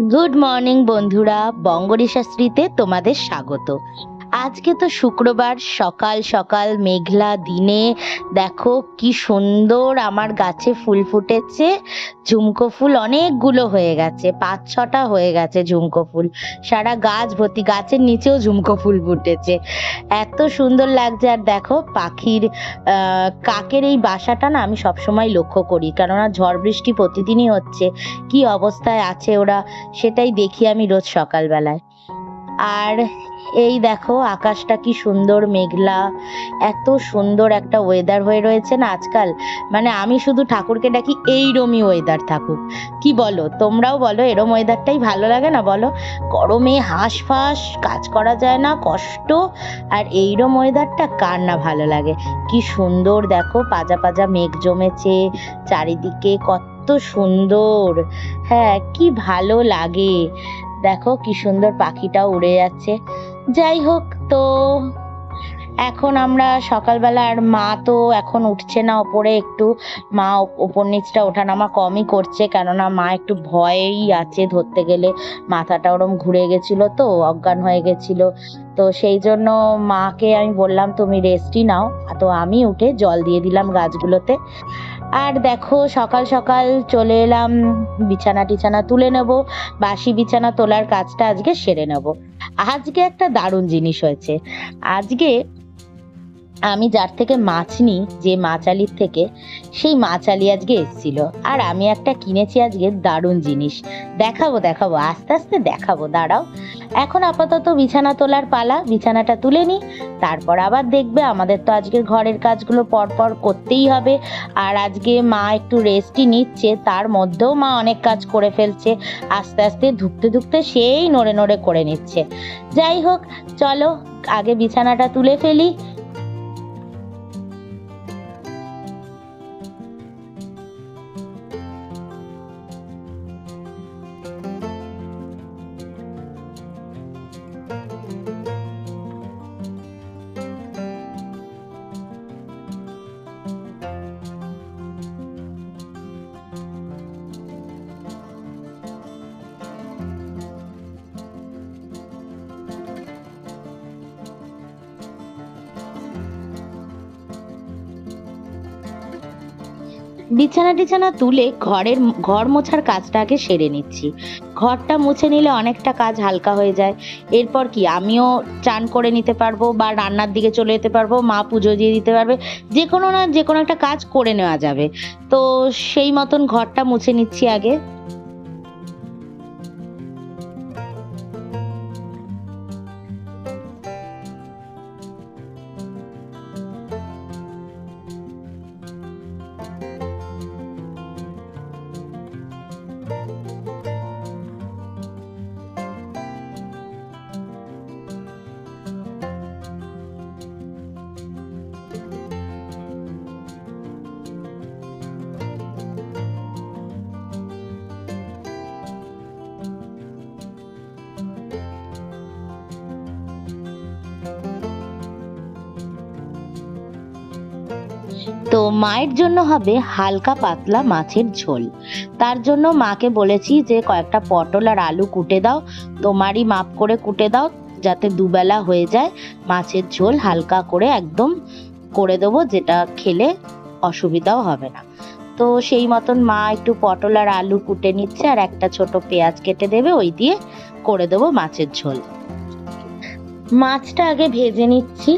Good morning বন্ধুরা। বঙ্গরিশাস্ত্রীতে তোমাদের স্বাগত। আজকে তো শুক্রবার, সকাল সকাল মেঘলা দিনে। দেখো কি সুন্দর আমার গাছে ফুল ফুটেছে। ঝুমকো ফুল অনেকগুলো হয়ে গেছে, পাঁচ ছটা হয়ে গেছে ঝুমকো ফুল। সারা গাছ ভর্তি, গাছের নিচেও ঝুমকো ফুল ফুটেছে। এত সুন্দর লাগছে, আর দেখো পাখির কাকের এই বাসাটা না আমি সবসময় লক্ষ্য করি। কেননা ঝড় বৃষ্টি প্রতিদিনই হচ্ছে, কি অবস্থায় আছে ওরা সেটাই দেখি আমি রোজ সকালবেলায়। আর এই দেখো, আকাশটা কি সুন্দর মেঘলা। এত সুন্দর একটা ওয়েদার হয়ে রয়েছে না আজকাল? মানে আমি শুধু ঠাকুরকে ডাকি, এইরমই ওয়েদার থাকুক। কি বলো? তোমরাও বলো, এরম ওয়েদারটাই ভালো লাগে না বলো? গরমে হাঁস ফাঁস কাজ করা যায় না, কষ্ট। আর এইরম ওয়েদারটা কার না ভালো লাগে? কি সুন্দর দেখো, পাজা পাজা মেঘ জমেছে, চারিদিকে কত সুন্দর। হ্যাঁ কি ভালো লাগে। দেখো, কি সুন্দর পাখিটাও উড়ে যাচ্ছে। যাই হোক, তো এখন আমরা সকালবেলা আর মা তো এখন উঠছে না ওপরে একটু। মা ওপ- ওপর নিচটা ওঠানামা কমই করছে, কেননা মা একটু ভয়েই আছে ধরতে গেলে। মাথাটা ওরম ঘুরে গেছিল তো, অজ্ঞান হয়ে গেছিল। তো সেই জন্য মাকে আমি বললাম, তুমি রেস্টই নাও। তো আমি উঠে জল দিয়ে দিলাম গাছগুলোতে। আর দেখো, সকাল সকাল চলে এলাম। বিছানা টিছানা তুলে নেব। বাসি বিছানা তোলার কাজটা আজকে সেরে নেব। আজকে একটা দারুণ জিনিস হয়েছে। আজকে আমি যার থেকে মাছ নিই, যে মাচালির থেকে, সেই মাচালি আজকে এসেছিল। আর আমি একটা কিনেছি আজকে দারুণ জিনিস। দেখাবো দেখাবো, আস্তে আস্তে দেখাবো, দাঁড়াও। এখন আপাতত বিছানা তোলার পালা, বিছানাটা তুলে নিই। তারপর আবার দেখবে আমাদের তো আজকে ঘরের কাজগুলো পরপর করতেই হবে। আর আজকে মা একটু রেস্টই নিচ্ছে, তার মধ্যেও মা অনেক কাজ করে ফেলছে। আস্তে আস্তে ধুকতে ধুকতে সেই নড়ে নড়ে করে নিচ্ছে। যাই হোক, চলো, আগে বিছানাটা তুলে ফেলি। বিছানা টিছানা তুলে ঘরের ঘর মোছার কাজটা আগে সেরে নিচ্ছি। ঘরটা মুছে নিলে অনেকটা কাজ হালকা হয়ে যায়। এরপর কি? আমিও চান করে নিতে পারব বা রান্নার দিকে চলে যেতে পারব, মা পুজো দিয়ে দিতে পারবে। যে কোনো না যে কোনো একটা কাজ করে নেওয়া যাবে। তো সেই মতন ঘরটা মুছে নিচ্ছি আগে। তো মায়ের জন্য হবে হালকা পাতলা মাছের ঝোল। তার জন্য মাকে বলেছি যে, কয়েকটা পটল আর আলু কুটে দাও, তোমারই মাপ করে কুটে দাও, যাতে দুবেলা হয়ে যায়। মাছের ঝোল হালকা করে একদম করে দেবো, যেটা খেলে অসুবিধাও হবে না। তো সেই মতন মা একটু পটল আর আলু কুটে নিচ্ছে, আর একটা ছোট পেঁয়াজ কেটে দেবে, ওই দিয়ে করে দেবো মাছের ঝোল। মাছটা আগে ভেজে নিচ্ছি।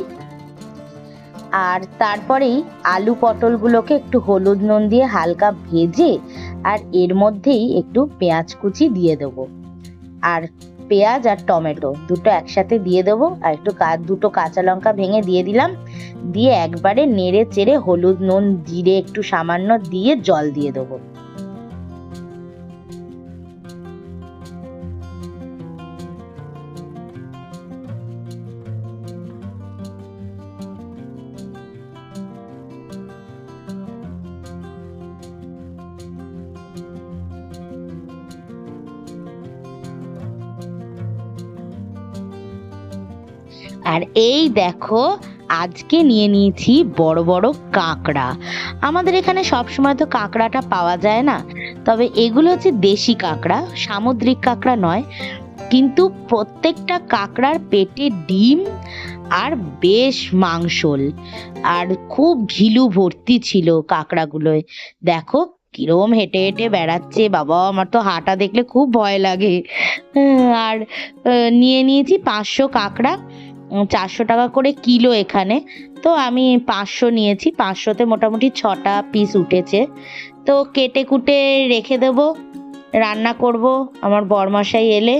আর তারপরেই আলু পটলগুলোকে একটু হলুদ নুন দিয়ে হালকা ভেজে আর এর মধ্যেই একটু পেঁয়াজ কুচি দিয়ে দেব। আর পেঁয়াজ আর টমেটো দুটো একসাথে দিয়ে দেবো আর একটু দুটো কাঁচা লঙ্কা ভেঙে দিয়ে দিলাম। দিয়ে একবারে নেড়ে চেড়ে হলুদ নুন, জিরে একটু সামান্য দিয়ে জল দিয়ে দেবো। আর এই দেখো, আজকে নিয়ে নিয়েছি বড় বড় কাঁকড়া। আমাদের এখানে সব সময় তো কাঁকড়াটা পাওয়া যায় না, তবে এগুলো হচ্ছে দেশি কাঁকড়া, সামুদ্রিক কাঁকড়া নয়। কিন্তু প্রত্যেকটা কাঁকড়ার পেটে ডিম আর বেশ মাংসল। আর খুব ঘিলু ভর্তি ছিল কাঁকড়াগুলোয়। দেখো, কিরম হেঁটে হেঁটে বেড়াচ্ছে, বাবা, আমার তো হাঁটা দেখলে খুব ভয় লাগে। আর নিয়ে নিয়েছি পাঁচশো কাঁকড়া। চারশো টাকা করে কিলো এখানে। তো আমি পাঁচশো নিয়েছি, পাঁচশোতে মোটামুটি ছটা পিস উঠেছে। তো কেটে কুটে রেখে দেব, রান্না করব, আমার বরমশাই এলে।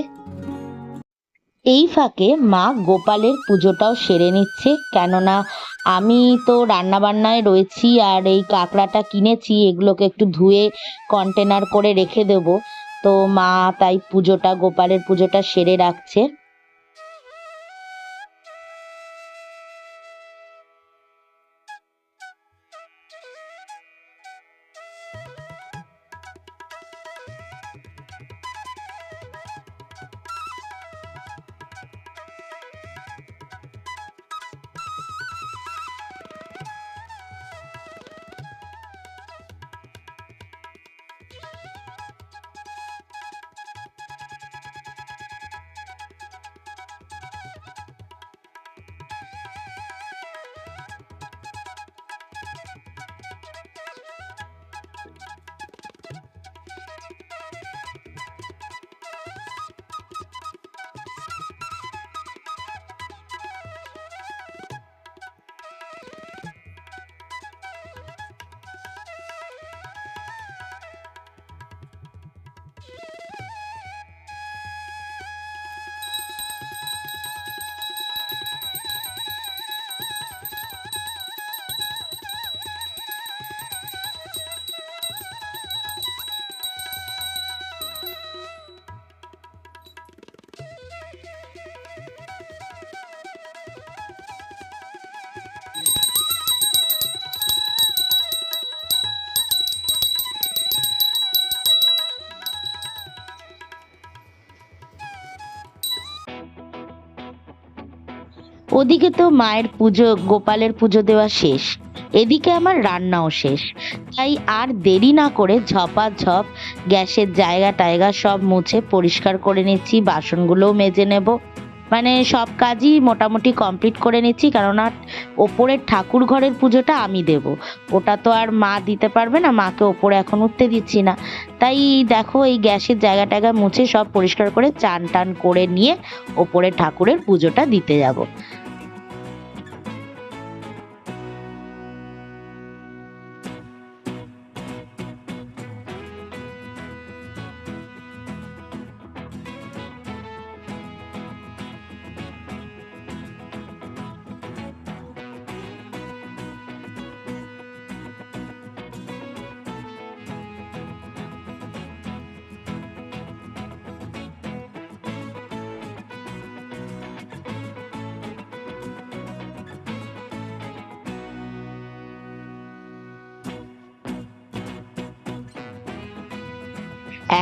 এই ফাঁকে মা গোপালের পুজোটাও সেরে নিচ্ছে, কেননা আমি তো রান্না বান্নায় রয়েছি আর এই কাঁকড়াটা কিনেছি, এগুলোকে একটু ধুয়ে কন্টেনার করে রেখে দেব। তো মা তাই পুজোটা, গোপালের পুজোটা সেরে রাখছে। ওদিকে তো মায়ের পুজো, গোপালের পুজো দেওয়া শেষ। এদিকে আমার রান্নাও শেষ। তাই আর দেরি না করে ঝপাঝপ গ্যাসের জায়গা টায়গা সব মুছে পরিষ্কার করে নিচ্ছি, বাসনগুলোও মেজে নেব। মানে সব কাজই মোটামুটি কমপ্লিট করে নিচ্ছি কেননা ওপরের ঠাকুর ঘরের পুজোটা আমি দেব। ওটা তো আর মা দিতে পারবে না, মাকে ওপরে এখন উঠতে দিচ্ছি না। তাই দেখো এই গ্যাসের জায়গা টায়গা মুছে সব পরিষ্কার করে চান টান করে নিয়ে ওপরে ঠাকুরের পুজোটা দিতে যাব।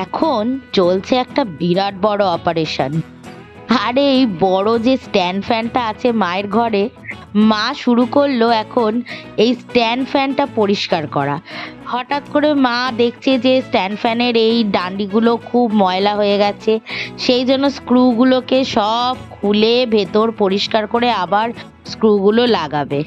এখন চলছে একটা বিরাট বড় অপারেশন আর, এই বড় যে স্ট্যান্ড ফ্যানটা আছে মায়ের ঘরে, মা শুরু করল এখন এই স্ট্যান্ড ফ্যানটা পরিষ্কার করা। হঠাৎ করে মা দেখছে যে স্ট্যান্ড ফ্যানের এই ডান্ডিগুলো খুব ময়লা হয়ে গেছে, সেই জন্য স্ক্রুগুলোকে সব খুলে ভেতর পরিষ্কার করে আবার স্ক্রুগুলো লাগাবে।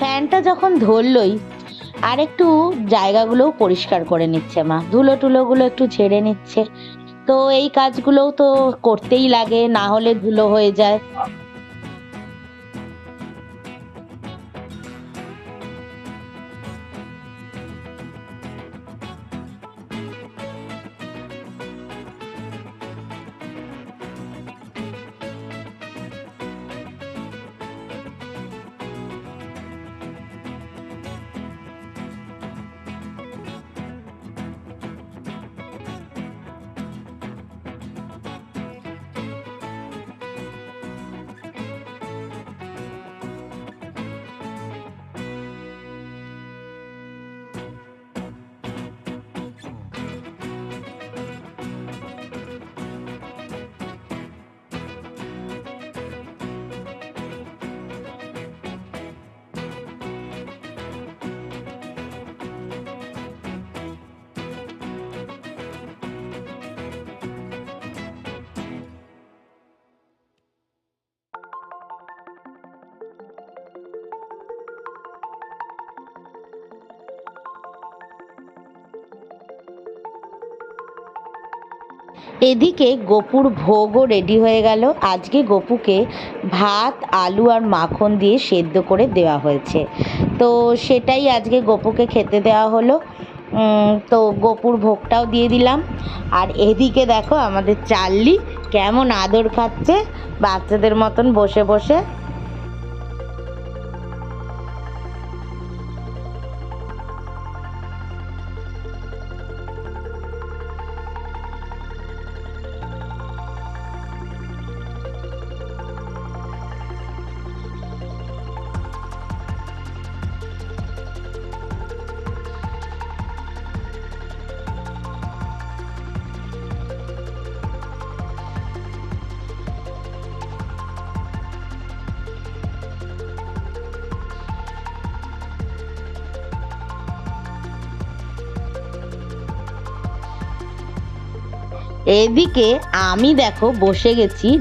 ফ্যানটা যখন ধরলই, আর একটু জায়গাগুলোও পরিষ্কার করে নিচ্ছে মা। ধুলো টুলোগুলো একটু ঝেড়ে নিচ্ছে। তো এই কাজগুলোও তো করতেই লাগে, না হলে ধুলো হয়ে যায়। এদিকে গপুর ভোগও রেডি হয়ে গেল। আজকে গপুকে ভাত, আলু আর মাখন দিয়ে সেদ্ধ করে দেওয়া হয়েছে। তো সেটাই আজকে গপুকে খেতে দেওয়া হলো। তো গোপুর ভোগটাও দিয়ে দিলাম। আর এদিকে দেখো আমাদের চার্লি কেমন আদর খাচ্ছে। বাচ্চাদের মতন বসে বসে এদিকে আমি দেখো বসে গেছি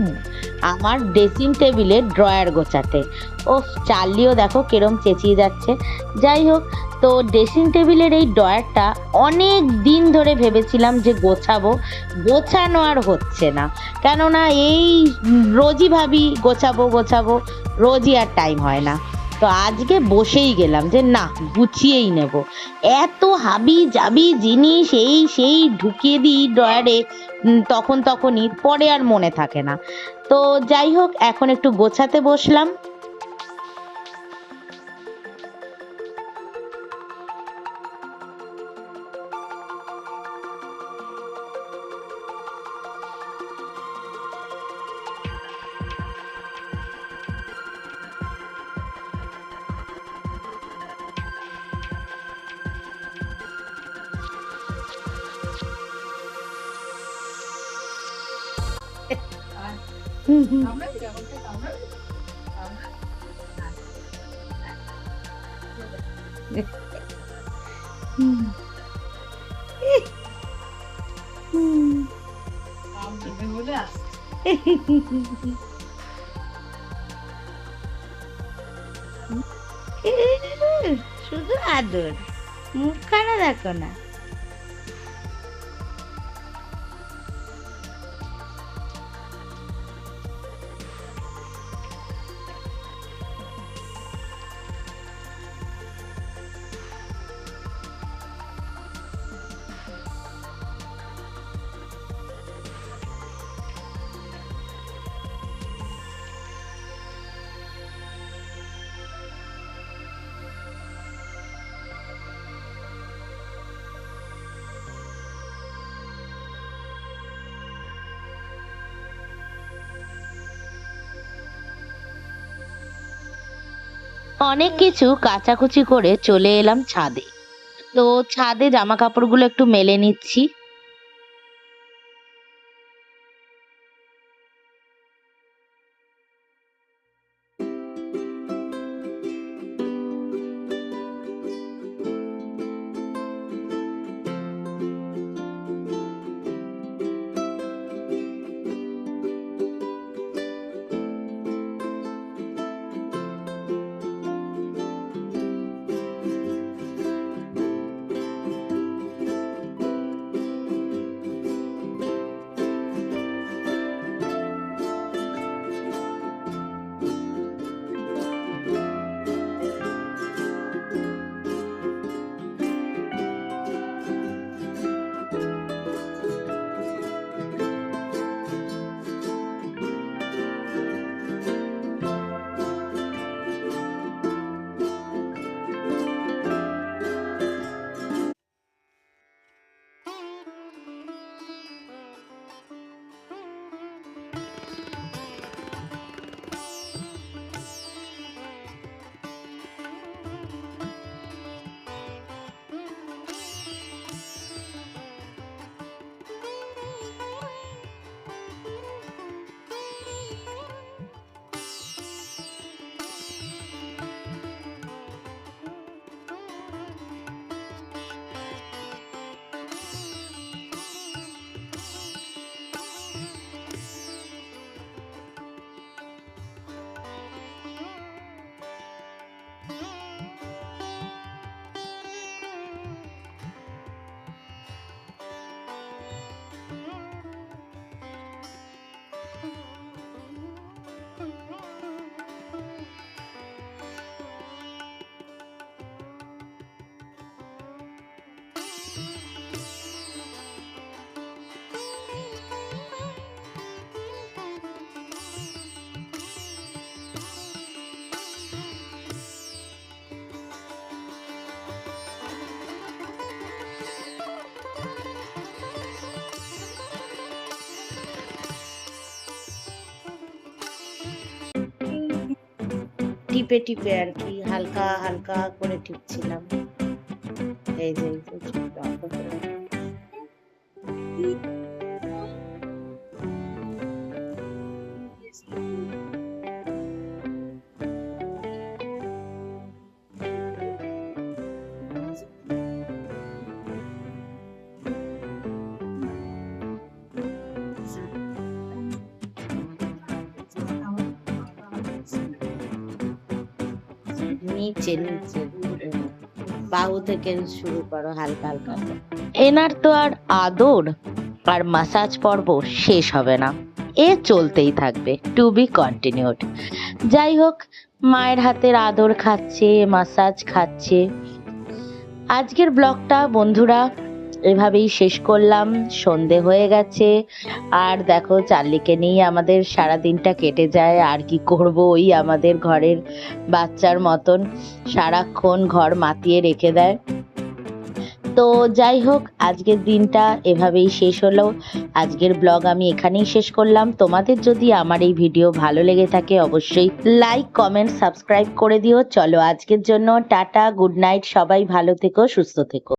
আমার ড্রেসিং টেবিলে ড্রয়ার গোছাতে। ও চার্লিও দেখো কিরম চেঁচিয়ে যাচ্ছে। যাই হোক, তো ড্রেসিং টেবিলের এই ড্রয়ারটা অনেক দিন ধরে ভেবেছিলাম যে গোছাবো। গোছানো আর হচ্ছে না। কেননা এই রোজই ভাবি গোছাবো গোছাবো। রোজই আর টাইম হয় না। তো আজকে বসেই গেলাম যে না, গুছিয়েই নেব। এত হাবি জাবি জিনিস এই সেই ঢুকিয়ে দিই ড্রয়ারে তখন তখনই, পরে আর মনে থাকে না। তো যাই হোক, এখন একটু গোছাতে বসলাম। শুধু আদর। মুখখানা দেখো না। অনেক কিছু কাচাকুচি করে চলে এলাম ছাদে। তো ছাদে জামা কাপড়গুলো একটু মেলে নিচ্ছি। টিপে টিপে আর কি হালকা হালকা করে টিপছিলাম। এই যে বাহু থেকে শুরু করো হালকা হালকা। এনার তো আর আদর আর মাসাজ পর্ব শেষ হবে না। এ চলতেই থাকবে টু বি কন্টিনিউড যাই হোক, মায়ের হাতের আদর খাচ্ছে মাসাজ খাচ্ছে। আজকের ব্লগটা, বন্ধুরা এভাবেই শেষ করলাম। সন্ধে হয়ে গেছে। আর দেখো, চার্লিকে নিয়ে আমাদের সারা দিনটা কেটে যায়। আর কি করব ওই আমাদের ঘরের বাচ্চার মতন। সারাক্ষণ ঘর মাতিয়ে রেখে দেয়। তো যাই হোক, আজকের দিনটা এভাবেই শেষ হলো। আজকের ব্লগ আমি এখানেই শেষ করলাম। তোমাদের যদি আমার এই ভিডিও ভালো লেগে থাকে, অবশ্যই লাইক, কমেন্ট, সাবস্ক্রাইব করে দিও। চলো আজকের জন্য টাটা, গুড নাইট, সবাই ভালো থেকো, সুস্থ থেকো।